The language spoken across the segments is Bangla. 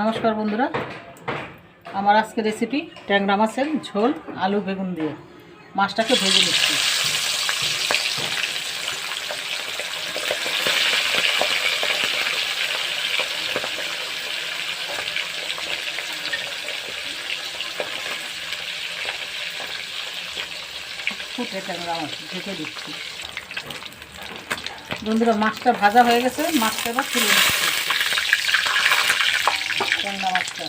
নমস্কার বন্ধুরা। আমার আজকে রেসিপি ট্যাংরা মাছের ঝোল আলু বেগুন দিয়ে। মাছটাকে ভেজে নিচ্ছি। ফুটে ট্যাংরা মাছ, ঢেকে দিচ্ছি। বন্ধুরা, মাছটা ভাজা হয়ে গেছে, মাছটা এবার তুলে নিচ্ছি। ট্যাংরা মাছটা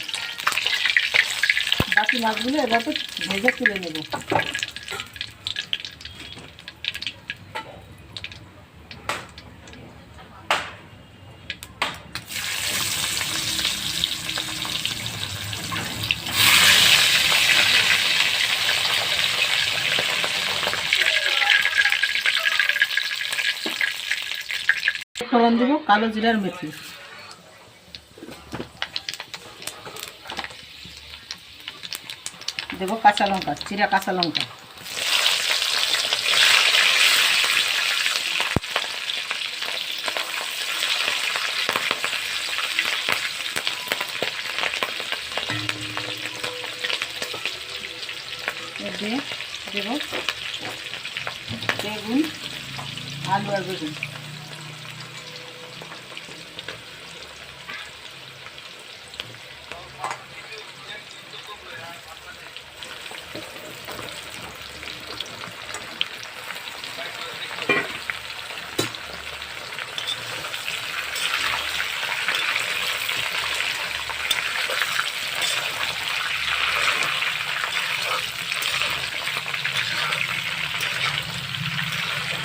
বাকি মাছগুলো এবার তো ভেজে তুলে নেব। ফোড়ন দেবো কালো জিরার মেথি। দেবো কাঁচা লঙ্কা চিরা কাঁচা লঙ্কা। এর দিয়ে দেবো বেগুন আলু আর বেগুন।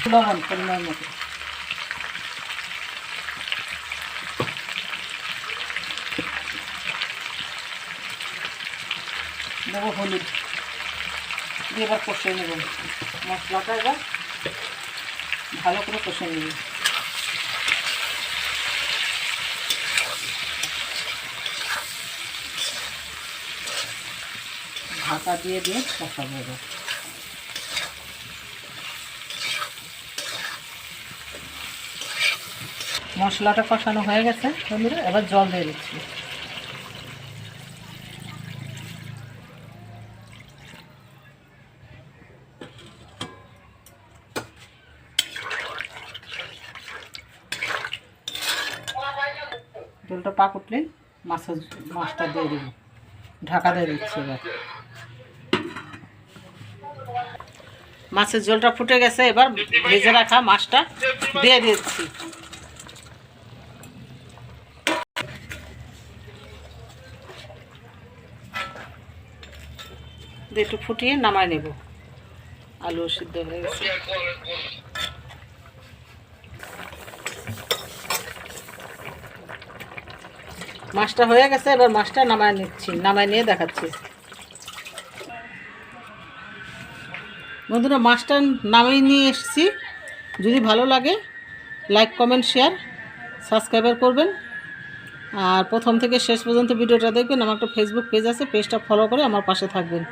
লবণ পরিমাণ মতো দেবো হলুদ দিয়ে এবার কষিয়ে নেব মশলাটা এবার ভালো করে কষিয়ে নেব ঢাকা দিয়ে দিয়ে কষাবো এবার মশলাটা কষানো হয়ে গেছে, বন্ধুরা, এবার জল দিয়ে দিচ্ছি। জলটা পাক উঠলে মাছের মাছটা দিয়ে দেবো। ঢাকা দিয়ে দিচ্ছি এবার। মাছের ঝোলটা ফুটে গেছে, এবার ভেজে রাখা মাছটা দিয়ে দিচ্ছি। দিয়ে একটু ফুটিয়ে নামায় নেব। আলু সিদ্ধ হয়ে গেছে। মাছটা হয়ে গেছে, এবার মাছটা নামায় নিচ্ছি, নামায় নিয়ে দেখাচ্ছি। বন্ধুরা, মাছটা নামিয়ে নিয়ে এসেছি। যদি ভালো লাগে, লাইক, কমেন্ট, শেয়ার, সাবস্ক্রাইবার করবেন। আর প্রথম থেকে শেষ পর্যন্ত ভিডিওটা দেখবেন। আমার একটা ফেসবুক পেজ আছে পেজটা ফলো করে আমার পাশে থাকবেন।